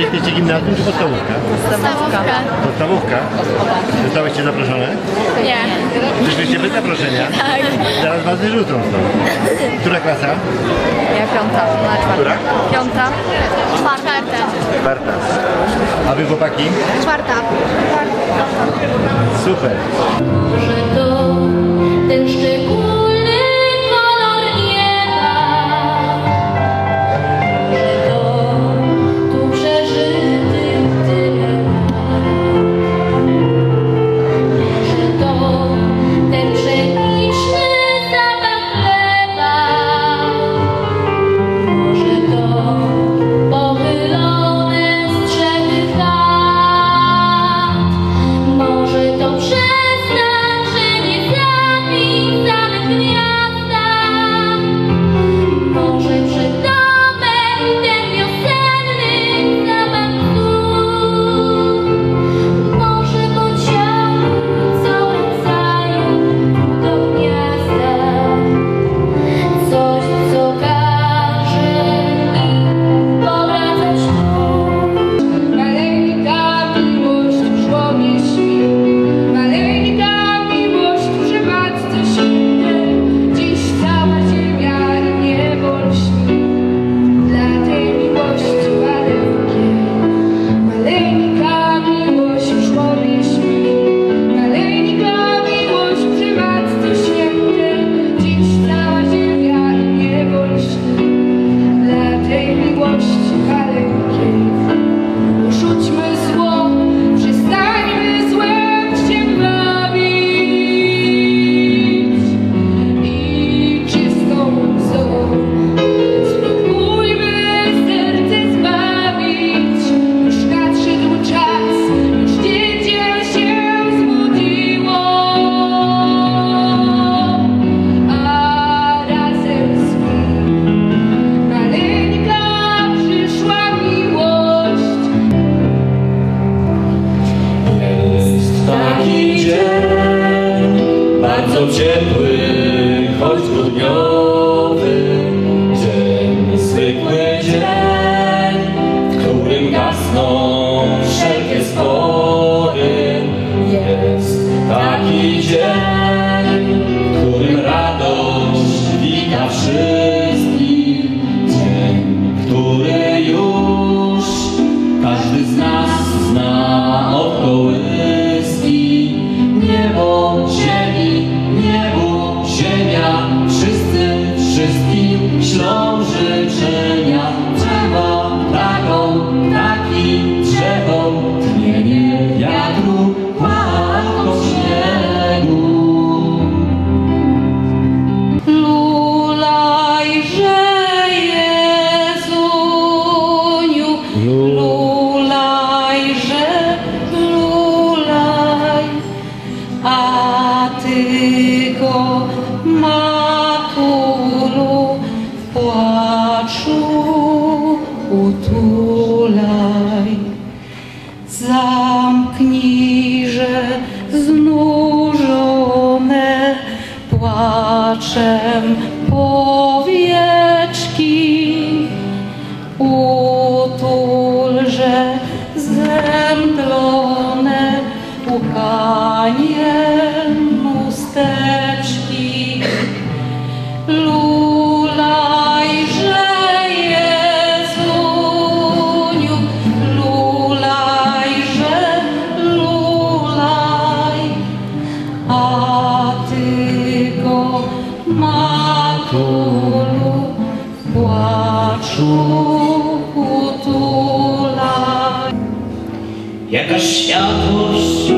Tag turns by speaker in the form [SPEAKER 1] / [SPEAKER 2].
[SPEAKER 1] jesteście gimnazjum czy podstawówka?
[SPEAKER 2] Podstawówka.
[SPEAKER 1] Podstawówka? Zostałyście zaproszone?
[SPEAKER 2] Nie.
[SPEAKER 1] Przyszliście bez zaproszenia?
[SPEAKER 2] Tak.
[SPEAKER 1] Zaraz was wyrzucą stąd. Która klasa?
[SPEAKER 2] Ja piąta.
[SPEAKER 1] Która?
[SPEAKER 2] Piąta. Czwarta.
[SPEAKER 1] Czwarta. A wy chłopaki?
[SPEAKER 2] Czwarta.
[SPEAKER 1] Super.
[SPEAKER 3] bardzo ciepły.
[SPEAKER 4] znużone płaczem powieczki. Utulże zemdlone łkanie. Przytulu w płaczu utula.
[SPEAKER 3] Jakaś światłość